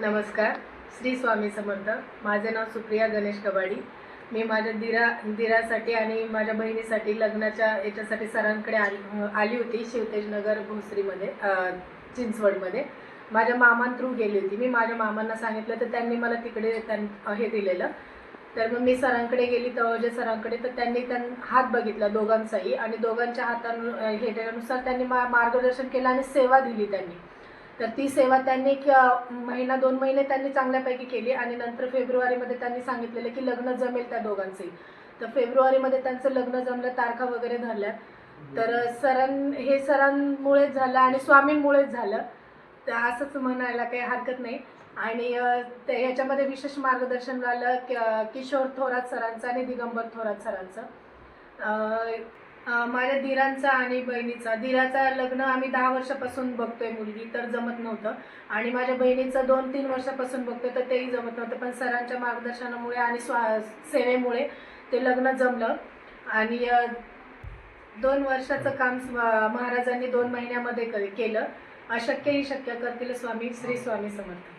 नमस्कार श्री स्वामी समर्थ. माझे नाव सुप्रिया गणेश कबाडी. मी माझ्या दिरा दिरासाठी आणि माझ्या बहिणीसाठी लग्नाच्या याच्यासाठी सरांकडे आली आली होती शिवतेजनगर भोसरीमध्ये चिंचवडमध्ये. माझ्या मामां थ्रू गेली होती. मी माझ्या मामांना सांगितलं तर त्यांनी मला तिकडे त्यां हे दिलेलं. तर मग मी सरांकडे गेली तळोजे सरांकडे तर त्यांनी त्यां हात बघितला दोघांचाही आणि दोघांच्या हातां हे त्यांनी मा मार्गदर्शन केलं आणि सेवा दिली त्यांनी. तर ती सेवा त्यांनी महिना दोन महिने त्यांनी चांगल्यापैकी केली आणि नंतर फेब्रुवारीमध्ये त्यांनी सांगितलेलं की लग्न जमेल त्या दोघांचे. तर फेब्रुवारीमध्ये त्यांचं लग्न जमलं तारखा वगैरे धरल्या. तर सरां हे सरांमुळेच झालं आणि स्वामींमुळेच झालं. तर असंच म्हणायला काही हरकत नाही. आणि ते ह्याच्यामध्ये विशेष मार्गदर्शन झालं किशोर थोरात सरांचं आणि दिगंबर थोरात सरांचं. माझ्या दिरांचा आणि बहिणीचा. दिराचा लग्न आम्ही दहा वर्षापासून बघतोय मुलगी तर जमत नव्हतं. आणि माझ्या बहिणीचं दोन तीन वर्षापासून बघतोय तर तेही जमत नव्हतं. पण सरांच्या मार्गदर्शनामुळे आणि स्वा सेवेमुळे ते लग्न जमलं. आणि दोन वर्षाचं काम महाराजांनी दोन महिन्यामध्ये केलं. अशक्यही शक्य करतील स्वामी श्री स्वामी समर्थ.